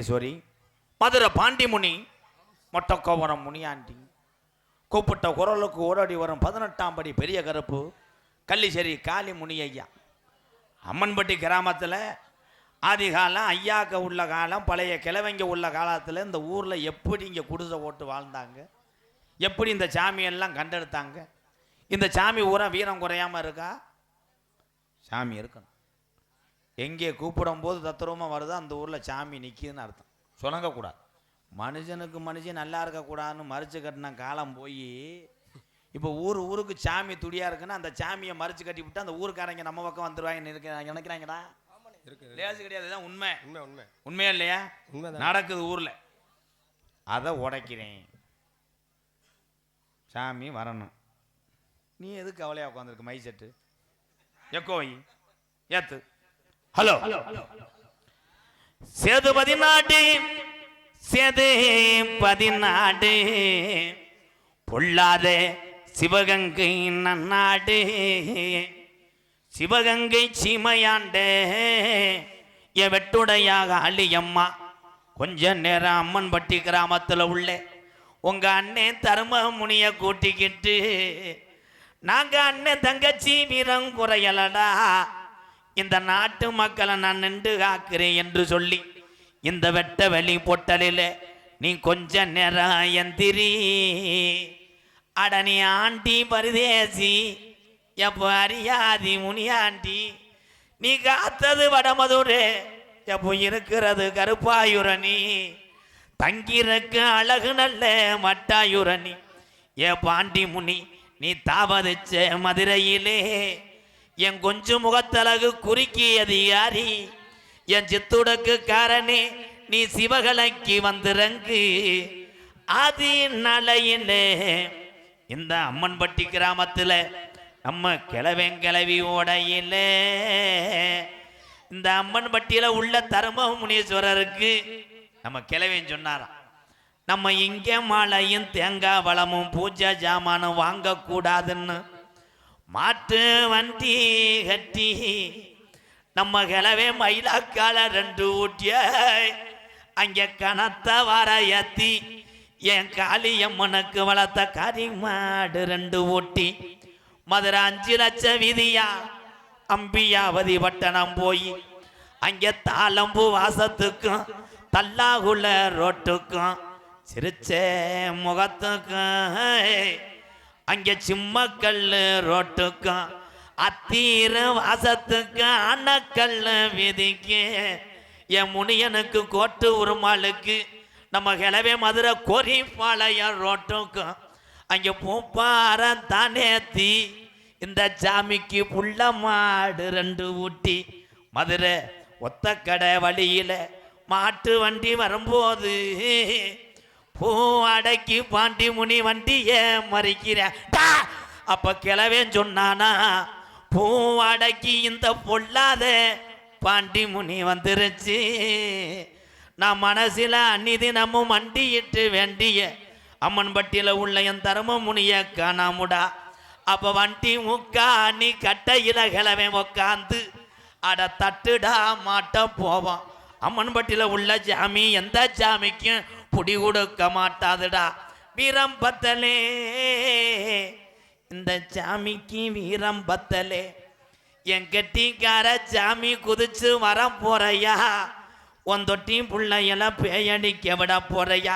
ஈஸ்வரி மதுரை பாண்டிமுனி மொட்டக்கோவரம் முனியாண்டி கூப்பிட்ட குரலுக்கு ஓடடி வரும் பதினெட்டாம் படி பெரிய கருப்பு கள்ளிச்சேரி காளி முனி ஐயா அம்மன்பட்டி கிராமத்தில் ஆதி காலம் ஐயாக்க உள்ள காலம் பழைய கிழவங்க உள்ள காலத்தில் இந்த ஊரில் எப்படி இங்கே குடிசை போட்டு வாழ்ந்தாங்க? எப்படி இந்த சாமியெல்லாம் கண்டெடுத்தாங்க? இந்த சாமி ஊரா வீரம் குறையாமல் இருக்கா? சாமி இருக்கணும். எங்கே கூப்பிடும் போது தத்துரமாக வருதோ அந்த ஊரில் சாமி நிற்கிதுன்னு அர்த்தம். சுணங்கக்கூடாது. மனுஷனுக்கு மனுஷன் நல்லா இருக்கக்கூடாதுன்னு மறிச்சு கட்டின காலம் போய் இப்போ ஊர் ஊருக்கு சாமி துடியாக இருக்குன்னா அந்த சாமியை மறிச்சு கட்டி விட்டு அந்த ஊருக்காரங்க நம்ம பக்கம் வந்துருவாங்க நினைக்க நினைக்கிறாங்கடா? இருக்கு லேசு கிடையாது இதுதான் உண்மை. உண்மை உண்மை. உண்மையா இல்லையா? நடக்குது ஊரில். அதை உடைக்கிறேன். சாமி வரணும். நீ எதுக்கு கவலையாக உட்காந்துருக்கு? My set. எக்கோய். ஏத்து. ஹலோ. சேது பதினாட்டு சேது பதினாட்டு. பொல்லாத சிவகங்கை நன்னாடு சிவகங்கை சீமையாண்ட என் வெட்டுடையாக அள்ளியம்மா. கொஞ்ச நேரம் அம்மன்பட்டி கிராமத்தில் உள்ள. உங்க அண்ணன் தரும முனியை கூட்டிக்கிட்டு நாங்கள் அண்ணன் தங்கச்சி வீரம் குறையலடா. இந்த நாட்டு மக்களை நான் நின்று காக்கிறேன் என்று சொல்லி இந்த வெட்ட வெளி பொட்டலில் நீ கொஞ்ச நேரம் எந்திரி. அட நீ ஆண்டி பரிதேசி எப்போ அறியாதி முனியாண்டி. நீ காத்தது வடமதுரே எப்போ இருக்கிறது கருப்பாயுரணி. தங்கியிருக்க அழகு நல்ல மட்டாயுரணி. ஏ பாண்டி முனி நீ தாவதிச்ச மதுரையிலே என் கொஞ்சு முகத்தழகு குறுக்கியது யாரி? என் சித்துடக்கு காரணே நீ சிவகலைக்கு வந்திறங்கு. அது நலையிலே இந்த அம்மன்பட்டி கிராமத்தில் நம்ம கிழவெங்கிழவி ஓடையில. இந்த அம்மன்பட்டியில் உள்ள தரும முனீஸ்வரருக்கு நம்ம கிழவன் சொன்னாராம் நம்ம இங்கே மாலையும் தேங்காய் வளமும் பூஜை ஜாமானும் வாங்கக்கூடாதுன்னு. மாட்டு வண்டி கட்டி நம்ம கிளவே மயிலாக்கால ரெண்டு ஊட்டிய அங்கே கனத்த வர ஏத்தி என் காளியம்மனுக்கு வளர்த்த கறி மாடு ரெண்டு ஊட்டி. மதுரை அஞ்சு லட்சம் விதியா அம்பியாவதி பட்டணம் போய். அங்கே தாளம்பு வாசத்துக்கும் தல்லாகுள்ள ரோட்டுக்கும் சிரிச்ச முகத்துக்கும். அங்கே சிம்மக்கல்லு ரோட்டுக்கும் அத்தீர வாசத்துக்கு அணக்கல்ல விதிக்கு. என் முனியனுக்கு கோட்டு உருமாளுக்கு நம்ம கிளவே மதுரை கொரிப்பாளையம் ரோட்டுக்கும் அங்கே பூப்பார தானேத்தி இந்த சாமிக்கு புள்ள மாடு ரெண்டு ஊட்டி. மதுரை ஒத்தக்கடை வழியில மாட்டு வண்டி வரும்போது பூ அடக்கி பாண்டி முனி வண்டிய மறிக்கிற டா! அப்ப கிளவேன் சொன்னானா பூ அடக்கி இந்த பொல்லாத பாண்டி முனி வந்துருச்சு. நான் மனசில அந்நிதினமும் மண்டியிட்டு வேண்டிய அம்மன் பட்டியில உள்ள என் தர்ம முனிய காணாமுடா. அப்ப வண்டி முக்கா நீ கட்டையில கிளவே உக்காந்து அட தட்டுடா மாட்ட போவான் அம்மன் பட்டியில உள்ள ஜாமி எந்த ஜாமிக்கும் புடி கொடுக்க மாட்டாதுடா. வீரம் பத்தலே. இந்த சாமிக்கு வீரம் பத்தலே. என் கெட்டிக்கார சாமி குதிச்சு வர போறையா. உன் தொட்டி பிள்ளையெல்லாம் பேயடிக்க விட போறையா.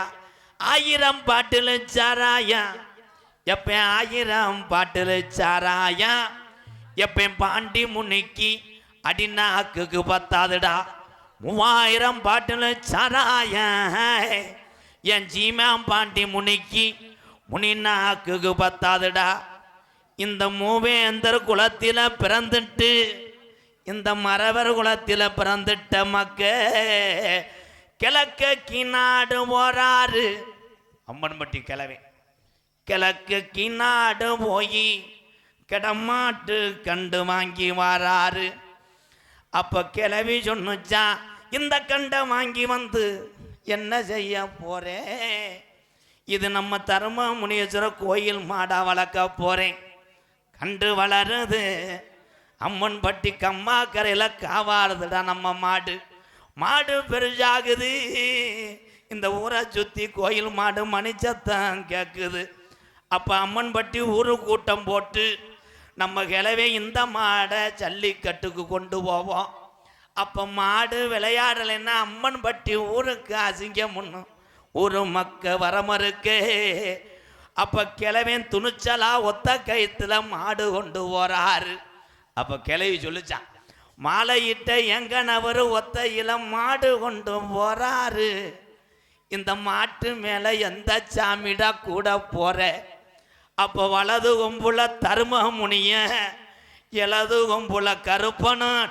ஆயிரம் பாட்டில் சாராயா. எப்ப ஆயிரம் பாட்டில் சாராயா. எப்ப பாண்டி முன்னிக்கு அடிநாக்குக்கு பத்தாதுடா. மூவாயிரம் பாட்டில் சாராயா. என் ஜீமாம் பாண்டி முனிக்கு முனிநாக்குக்கு பத்தாதுடா. இந்த மூவேந்தர் குலத்தில் பிறந்துட்டு இந்த மறவர் குலத்தில் பிறந்துட்ட மக்க கிழக்க கிநாடு போறாரு அம்மன்பட்டி கிழவே. கிழக்கு கிநாடு போய் கிடமாட்டு கண்டு வாங்கி வாராரு அப்போ கிளவி சொன்னுச்சா இந்த கண்டை வாங்கி வந்து என்ன செய்ய போகிறேன் இது நம்ம தர்ம முனீஸ்வர கோயில் மாடா வளர்க்க போகிறேன் கண்டு வளருது. அம்மன்பட்டி கம்மாக்கரையில் காவாடுதுடா நம்ம மாடு. மாடு பெருசாகுது இந்த ஊரை சுற்றி கோயில் மாடு மணிச்சத்தம் கேட்குது அப்போ அம்மன்பட்டி ஊரு கூட்டம் போட்டு நம்ம கிளவே இந்த மாடை ஜல்லிக்கட்டுக்கு கொண்டு போவோம். அப்போ மாடு விளையாடலைன்னா அம்மன் பட்டி ஊருக்கு அசிங்கம் முன்னும் ஒரு மக்க வரமறுக்கே. அப்போ கிழவன் துணிச்சலா ஒத்த கயிற்றுல மாடு கொண்டு போறாரு. அப்போ கிளவி சொல்லிச்சான் மாலையிட்ட எங்கனவர் ஒத்த இளம் மாடு கொண்டு போறாரு. இந்த மாட்டு மேலே எந்த சாமிடா கூட போற. அப்போ வலது கொம்புல தரும முனிய இலது கொம்புல கருப்பனும்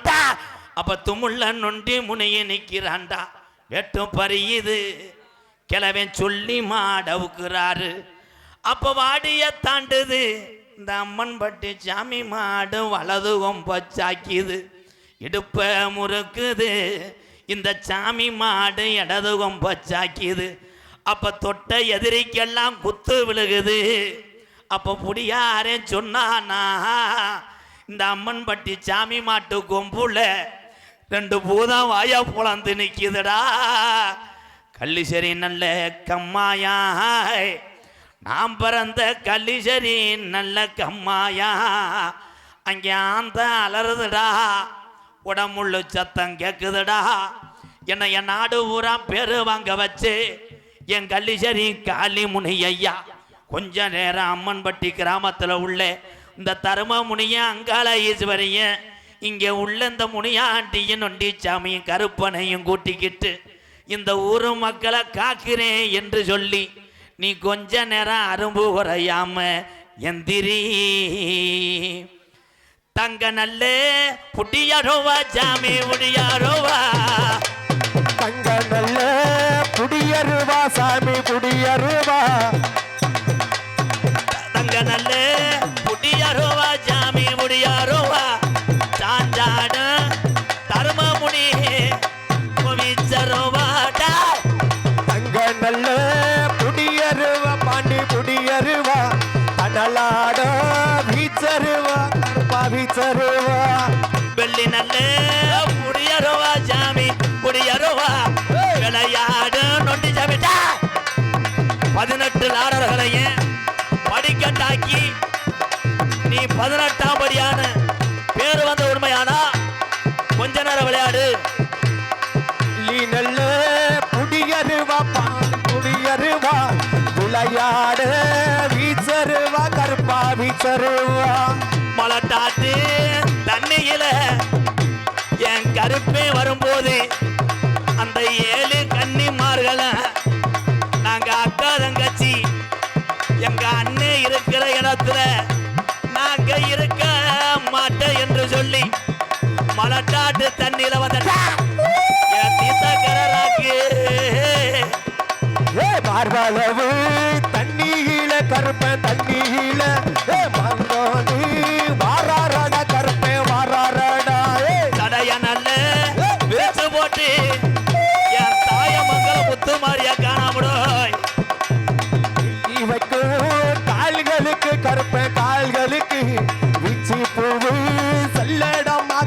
அப்போ துமுள்ள நொண்டி முனிய நிற்கிறான்டா. வெட்டும் பறியுது. கிழவன் சொல்லி மாடவுக்குறாரு அப்போ வாடிய தாண்டுது. இந்த அம்மன் பட்டி சாமி மாடு வலது கொம்பச்சாக்கிது இடுப்ப முறுக்குது. இந்த சாமி மாடு இடது கொம்பச்சாக்கிது அப்போ தொட்ட எதிரிக்கெல்லாம் குத்து விழுகுது. அப்போ புடியாரே சொன்னானா இந்த அம்மன் பட்டி சாமி மாட்டு கொம்புல ரெண்டு பூதம் வாயா புலந்து நிற்கிதுடா கள்ளிசரி நல்ல கம்மாயாய். நாம் பிறந்த கள்ளிசரி நல்ல கம்மாயா அங்கே ஆந்த அலறுதுடா. உடம்புள்ள சத்தம் கேட்குதுடா என்னை என் நாடு ஊரா பேரு வாங்க வச்சு என் கள்ளிசரி காளி முனி ஐயா. கொஞ்ச நேரம் அம்மன்பட்டி கிராமத்தில் உள்ள இந்த தரும முனிய அங்காள ஈஸ்வரிய இங்கே உள்ள இந்த முனியாண்டியும் நொண்டிச்சாமியும் கருப்பனையும் கூட்டிக்கிட்டு இந்த ஊரு மக்களை காக்கிறேன் என்று சொல்லி நீ கொஞ்ச நேரம் அரும்பு குறையாம எந்திரி. தங்க நல்ல புடியாரோவா ஜாமி புடியாரோவா. தங்க நல்ல குடியருவா சாமி குடியருவா தங்க நல்ல நல்ல புடியாரோவா ஜாமி புடியாரோவா விளையாட நொண்டி சாமிட்டா பதினெட்டு லாடர்களையும் படிக்கட்டாக்கி நீ பதினெட்டாம் படியான பேர் வந்த உண்மையானா? கொஞ்ச நேரம் விளையாடு. நீ நல்ல குடியருவா பாண்டி குடியருவா. விளையாட வீச்சருவா கருப்பா வீச்சருவா. மலட்டாட்டு தண்ணியில மலட்டாட்டு தண்ணியில வந்த என் தீர்த்தக்கராக்கு ஏ பார்வளவு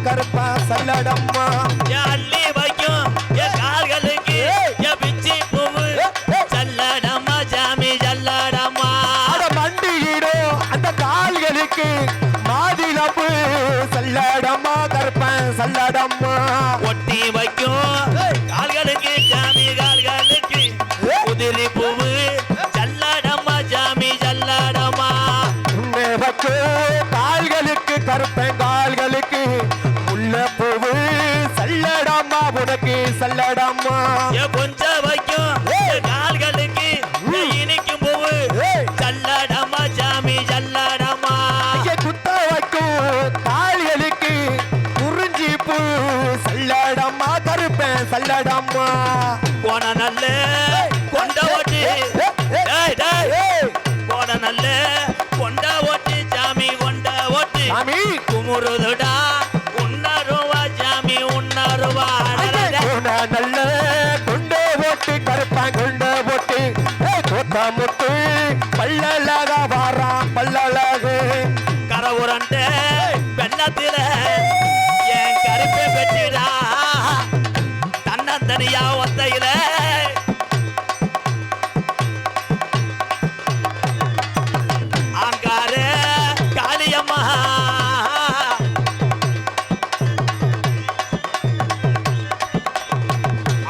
கருப்பா சல்லடம்மா. சல்லடம்மா போன நல்ல கொண்ட ஓட்டு. போன நல்ல கொண்ட ஓட்டு சாமி கொண்ட ஓட்டு. குமுறுதுடா உன்னருவா சாமி உன்னருவா. நல்ல குண்டு போட்டு கருப்பான் குண்டு கொத்த முத்து பல்லழக பாத்தியா ஒத்தையில. ஆங்காரே காளியம்மா.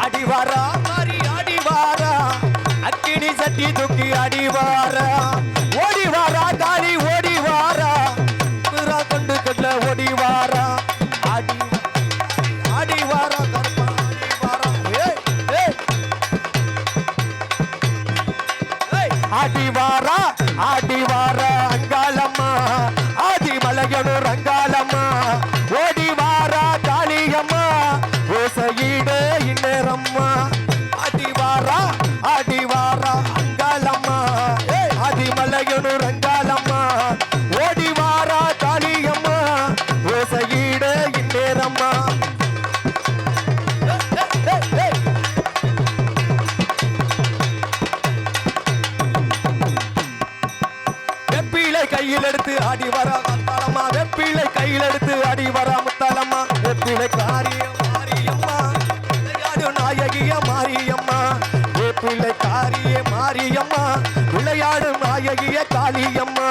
அடிவாரா அடிவாரா. அக்கினி சட்டி தூக்கி அடிவாரா. ஆடிவாரா ஆடிவார அங்காளம்மா ஆதி மலையனு ரங்காளம்மா. ஓடிவாரா காளியம்மா ஓசையிடு இன்னேரம்மா ஆடிவாரா ஆடிவாரா அங்காளம்மா ஆதி மலையனு ரங்காளம்மா. ஓடிவாரா காளியம்மா ஓசையிடு இன்னேரம்மா அழகிய காளியம்மா.